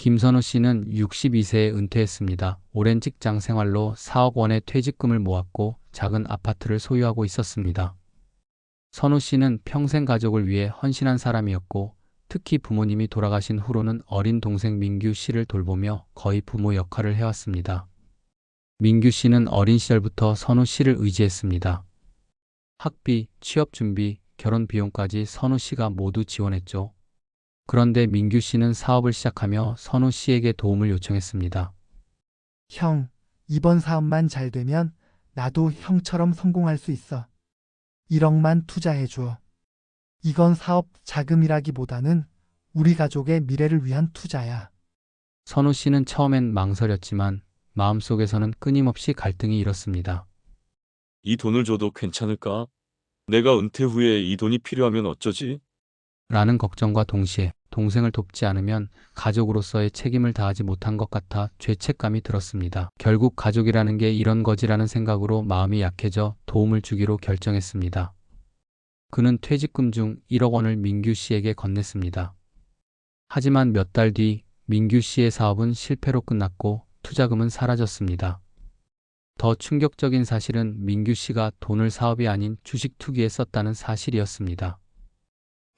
김선우 씨는 62세에 은퇴했습니다. 오랜 직장 생활로 4억 원의 퇴직금을 모았고 작은 아파트를 소유하고 있었습니다. 선우 씨는 평생 가족을 위해 헌신한 사람이었고 특히 부모님이 돌아가신 후로는 어린 동생 민규 씨를 돌보며 거의 부모 역할을 해왔습니다. 민규 씨는 어린 시절부터 선우 씨를 의지했습니다. 학비, 취업 준비, 결혼 비용까지 선우 씨가 모두 지원했죠. 그런데 민규 씨는 사업을 시작하며 선우 씨에게 도움을 요청했습니다. 형, 이번 사업만 잘 되면 나도 형처럼 성공할 수 있어. 1억만 투자해줘. 이건 사업 자금이라기보다는 우리 가족의 미래를 위한 투자야. 선우 씨는 처음엔 망설였지만 마음속에서는 끊임없이 갈등이 일었습니다. 이 돈을 줘도 괜찮을까? 내가 은퇴 후에 이 돈이 필요하면 어쩌지? 라는 걱정과 동시에 동생을 돕지 않으면 가족으로서의 책임을 다하지 못한 것 같아 죄책감이 들었습니다. 결국 가족이라는 게 이런 거지라는 생각으로 마음이 약해져 도움을 주기로 결정했습니다. 그는 퇴직금 중 1억 원을 민규 씨에게 건넸습니다. 하지만 몇 달 뒤 민규 씨의 사업은 실패로 끝났고 투자금은 사라졌습니다. 더 충격적인 사실은 민규 씨가 돈을 사업이 아닌 주식 투기에 썼다는 사실이었습니다.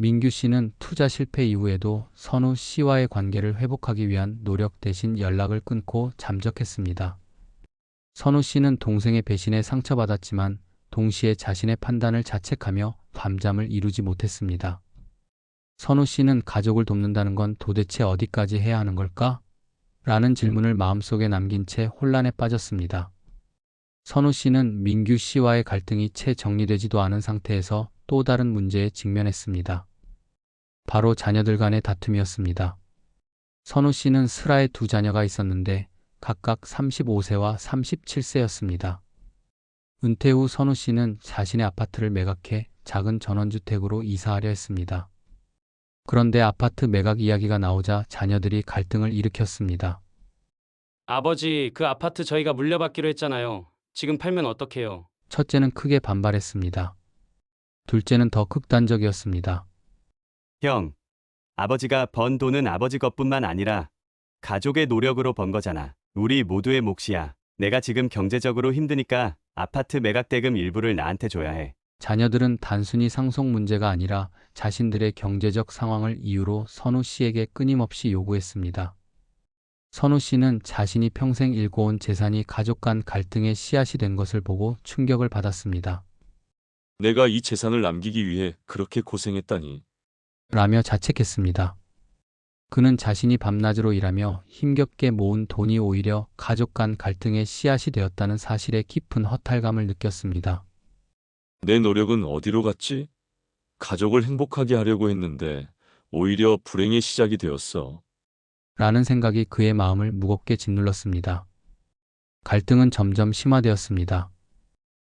민규 씨는 투자 실패 이후에도 선우 씨와의 관계를 회복하기 위한 노력 대신 연락을 끊고 잠적했습니다. 선우 씨는 동생의 배신에 상처받았지만 동시에 자신의 판단을 자책하며 밤잠을 이루지 못했습니다. 선우 씨는 가족을 돕는다는 건 도대체 어디까지 해야 하는 걸까? 라는 질문을 마음속에 남긴 채 혼란에 빠졌습니다. 선우 씨는 민규 씨와의 갈등이 채 정리되지도 않은 상태에서 또 다른 문제에 직면했습니다. 바로 자녀들 간의 다툼이었습니다. 선우 씨는 슬아의 두 자녀가 있었는데 각각 35세와 37세였습니다. 은퇴 후 선우 씨는 자신의 아파트를 매각해 작은 전원주택으로 이사하려 했습니다. 그런데 아파트 매각 이야기가 나오자 자녀들이 갈등을 일으켰습니다. 아버지, 그 아파트 저희가 물려받기로 했잖아요. 지금 팔면 어떡해요? 첫째는 크게 반발했습니다. 둘째는 더 극단적이었습니다. 형, 아버지가 번 돈은 아버지 것뿐만 아니라 가족의 노력으로 번 거잖아. 우리 모두의 몫이야. 내가 지금 경제적으로 힘드니까 아파트 매각대금 일부를 나한테 줘야 해. 자녀들은 단순히 상속 문제가 아니라 자신들의 경제적 상황을 이유로 선우 씨에게 끊임없이 요구했습니다. 선우 씨는 자신이 평생 일궈온 재산이 가족 간 갈등의 씨앗이 된 것을 보고 충격을 받았습니다. 내가 이 재산을 남기기 위해 그렇게 고생했다니. 라며 자책했습니다. 그는 자신이 밤낮으로 일하며 힘겹게 모은 돈이 오히려 가족 간 갈등의 씨앗이 되었다는 사실에 깊은 허탈감을 느꼈습니다. 내 노력은 어디로 갔지? 가족을 행복하게 하려고 했는데 오히려 불행의 시작이 되었어. 라는 생각이 그의 마음을 무겁게 짓눌렀습니다. 갈등은 점점 심화되었습니다.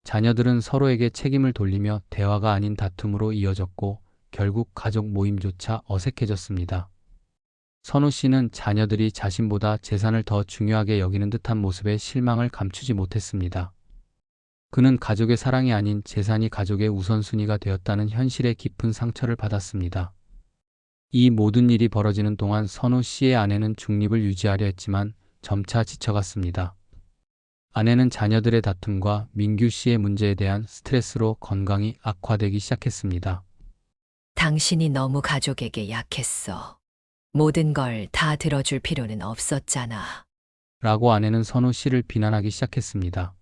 자녀들은 서로에게 책임을 돌리며 대화가 아닌 다툼으로 이어졌고 결국 가족 모임조차 어색해졌습니다. 선우 씨는 자녀들이 자신보다 재산을 더 중요하게 여기는 듯한 모습에 실망을 감추지 못했습니다. 그는 가족의 사랑이 아닌 재산이 가족의 우선순위가 되었다는 현실에 깊은 상처를 받았습니다. 이 모든 일이 벌어지는 동안 선우 씨의 아내는 중립을 유지하려 했지만 점차 지쳐갔습니다. 아내는 자녀들의 다툼과 민규 씨의 문제에 대한 스트레스로 건강이 악화되기 시작했습니다. 당신이 너무 가족에게 약했어. 모든 걸 다 들어줄 필요는 없었잖아. 라고 아내는 선우 씨를 비난하기 시작했습니다.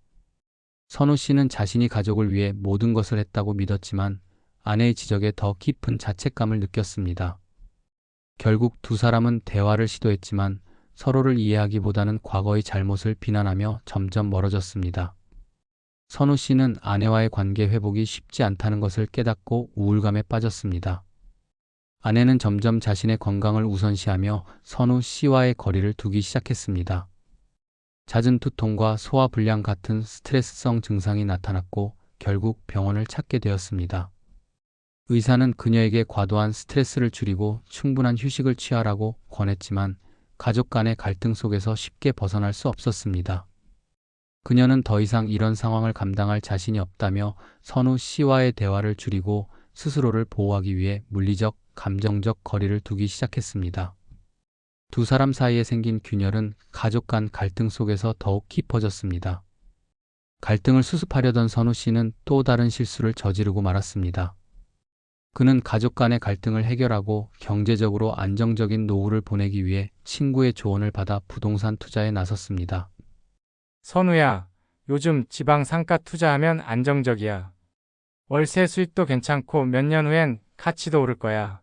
선우 씨는 자신이 가족을 위해 모든 것을 했다고 믿었지만 아내의 지적에 더 깊은 자책감을 느꼈습니다. 결국 두 사람은 대화를 시도했지만 서로를 이해하기보다는 과거의 잘못을 비난하며 점점 멀어졌습니다. 선우 씨는 아내와의 관계 회복이 쉽지 않다는 것을 깨닫고 우울감에 빠졌습니다. 아내는 점점 자신의 건강을 우선시하며 선우 씨와의 거리를 두기 시작했습니다. 잦은 두통과 소화불량 같은 스트레스성 증상이 나타났고 결국 병원을 찾게 되었습니다. 의사는 그녀에게 과도한 스트레스를 줄이고 충분한 휴식을 취하라고 권했지만 가족 간의 갈등 속에서 쉽게 벗어날 수 없었습니다. 그녀는 더 이상 이런 상황을 감당할 자신이 없다며 선우 씨와의 대화를 줄이고 스스로를 보호하기 위해 물리적, 감정적 거리를 두기 시작했습니다. 두 사람 사이에 생긴 균열은 가족 간 갈등 속에서 더욱 깊어졌습니다. 갈등을 수습하려던 선우 씨는 또 다른 실수를 저지르고 말았습니다. 그는 가족 간의 갈등을 해결하고 경제적으로 안정적인 노후를 보내기 위해 친구의 조언을 받아 부동산 투자에 나섰습니다. 선우야, 요즘 지방 상가 투자하면 안정적이야. 월세 수익도 괜찮고 몇 년 후엔 가치도 오를 거야.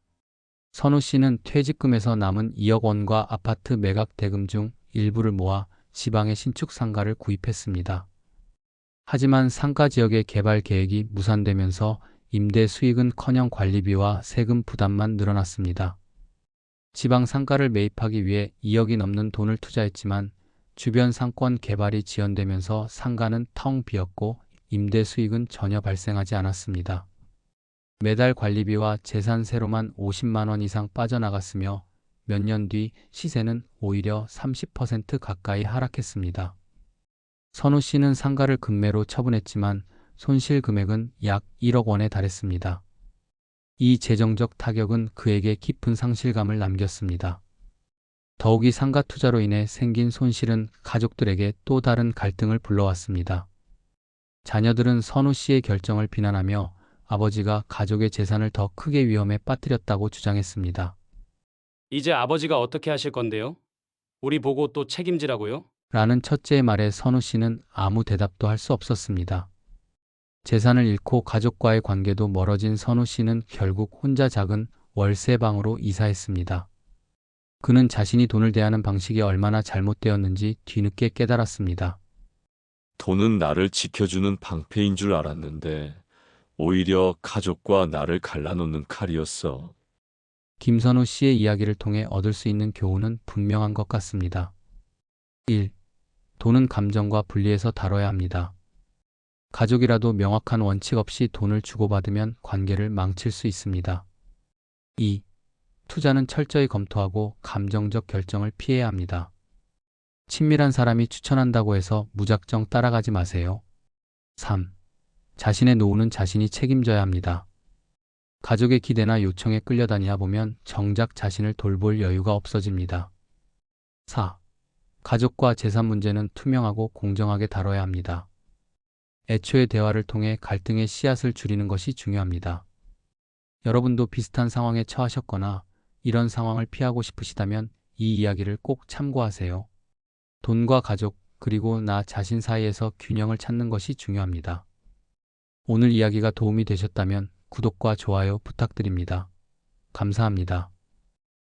선우 씨는 퇴직금에서 남은 2억 원과 아파트 매각 대금 중 일부를 모아 지방의 신축 상가를 구입했습니다. 하지만 상가 지역의 개발 계획이 무산되면서 임대 수익은 커녕 관리비와 세금 부담만 늘어났습니다. 지방 상가를 매입하기 위해 2억이 넘는 돈을 투자했지만 주변 상권 개발이 지연되면서 상가는 텅 비었고 임대 수익은 전혀 발생하지 않았습니다. 매달 관리비와 재산세로만 50만 원 이상 빠져나갔으며 몇 년 뒤 시세는 오히려 30% 가까이 하락했습니다. 선우 씨는 상가를 금매로 처분했지만 손실 금액은 약 1억 원에 달했습니다. 이 재정적 타격은 그에게 깊은 상실감을 남겼습니다. 더욱이 상가 투자로 인해 생긴 손실은 가족들에게 또 다른 갈등을 불러왔습니다. 자녀들은 선우 씨의 결정을 비난하며 아버지가 가족의 재산을 더 크게 위험에 빠뜨렸다고 주장했습니다. 이제 아버지가 어떻게 하실 건데요? 우리 보고 또 책임지라고요? 라는 첫째의 말에 선우 씨는 아무 대답도 할 수 없었습니다. 재산을 잃고 가족과의 관계도 멀어진 선우 씨는 결국 혼자 작은 월세방으로 이사했습니다. 그는 자신이 돈을 대하는 방식이 얼마나 잘못되었는지 뒤늦게 깨달았습니다. 돈은 나를 지켜주는 방패인 줄 알았는데 오히려 가족과 나를 갈라놓는 칼이었어. 김선우 씨의 이야기를 통해 얻을 수 있는 교훈은 분명한 것 같습니다. 1. 돈은 감정과 분리해서 다뤄야 합니다. 가족이라도 명확한 원칙 없이 돈을 주고받으면 관계를 망칠 수 있습니다. 2. 투자는 철저히 검토하고 감정적 결정을 피해야 합니다. 친밀한 사람이 추천한다고 해서 무작정 따라가지 마세요. 3. 자신의 노후는 자신이 책임져야 합니다. 가족의 기대나 요청에 끌려다니다 보면 정작 자신을 돌볼 여유가 없어집니다. 4. 가족과 재산 문제는 투명하고 공정하게 다뤄야 합니다. 애초의 대화를 통해 갈등의 씨앗을 줄이는 것이 중요합니다. 여러분도 비슷한 상황에 처하셨거나 이런 상황을 피하고 싶으시다면 이 이야기를 꼭 참고하세요. 돈과 가족, 그리고 나 자신 사이에서 균형을 찾는 것이 중요합니다. 오늘 이야기가 도움이 되셨다면 구독과 좋아요 부탁드립니다. 감사합니다.